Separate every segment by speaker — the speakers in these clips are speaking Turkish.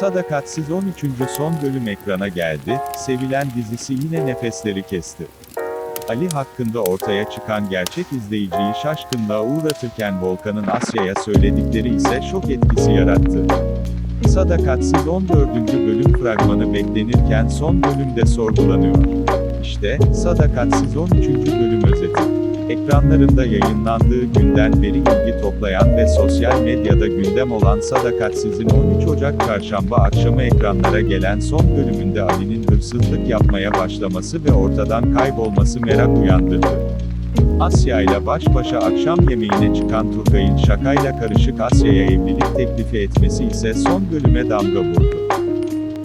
Speaker 1: Sadakatsiz 13. son bölüm ekrana geldi, sevilen dizisi yine nefesleri kesti. Ali hakkında ortaya çıkan gerçek izleyiciyi şaşkınlığa uğratırken Volkan'ın Asya'ya söyledikleri ise şok etkisi yarattı. Sadakatsiz 14. bölüm fragmanı beklenirken son bölümde sorgulanıyor. İşte, Sadakatsiz 13. bölüm özeti. Ekranlarında yayınlandığı günden beri ilgi toplayan ve sosyal medyada gündem olan Sadakatsiz'in 13 Ocak çarşamba akşamı ekranlara gelen son bölümünde Ali'nin hırsızlık yapmaya başlaması ve ortadan kaybolması merak uyandırdı. Asya ile baş başa akşam yemeğine çıkan Turgay'ın şakayla karışık Asya'ya evlilik teklifi etmesi ise son bölüme damga vurdu.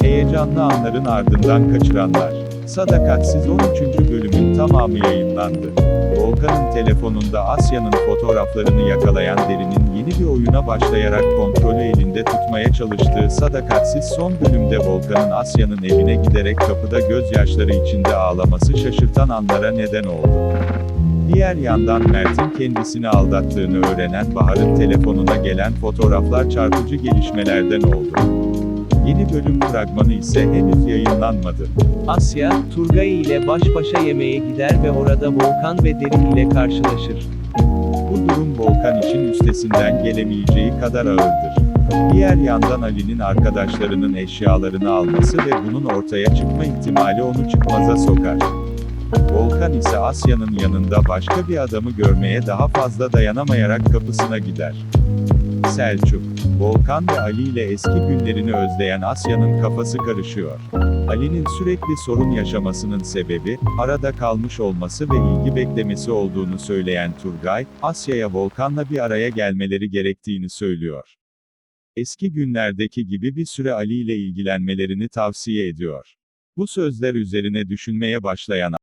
Speaker 1: Heyecanlı anların ardından kaçıranlar. Sadakatsiz 13. bölümün tamamı yayınlandı. Volkan'ın telefonunda Asya'nın fotoğraflarını yakalayan Derin'in yeni bir oyuna başlayarak kontrolü elinde tutmaya çalıştığı Sadakatsiz son bölümde Volkan'ın Asya'nın evine giderek kapıda gözyaşları içinde ağlaması şaşırtan anlara neden oldu. Diğer yandan Mert'in kendisini aldattığını öğrenen Bahar'ın telefonuna gelen fotoğraflar çarpıcı gelişmelerden oldu. Yeni bölüm fragmanı ise henüz yayınlanmadı.
Speaker 2: Asya, Turgay ile baş başa yemeğe gider ve orada Volkan ve Derin ile karşılaşır.
Speaker 1: Bu durum Volkan için üstesinden gelemeyeceği kadar ağırdır. Diğer yandan Ali'nin arkadaşlarının eşyalarını alması ve bunun ortaya çıkma ihtimali onu çıkmaza sokar. Volkan ise Asya'nın yanında başka bir adamı görmeye daha fazla dayanamayarak kapısına gider. Selçuk, Volkan ve Ali ile eski günlerini özleyen Asya'nın kafası karışıyor. Ali'nin sürekli sorun yaşamasının sebebi, arada kalmış olması ve ilgi beklemesi olduğunu söyleyen Turgay, Asya'ya Volkan'la bir araya gelmeleri gerektiğini söylüyor. Eski günlerdeki gibi bir süre Ali ile ilgilenmelerini tavsiye ediyor. Bu sözler üzerine düşünmeye başlayan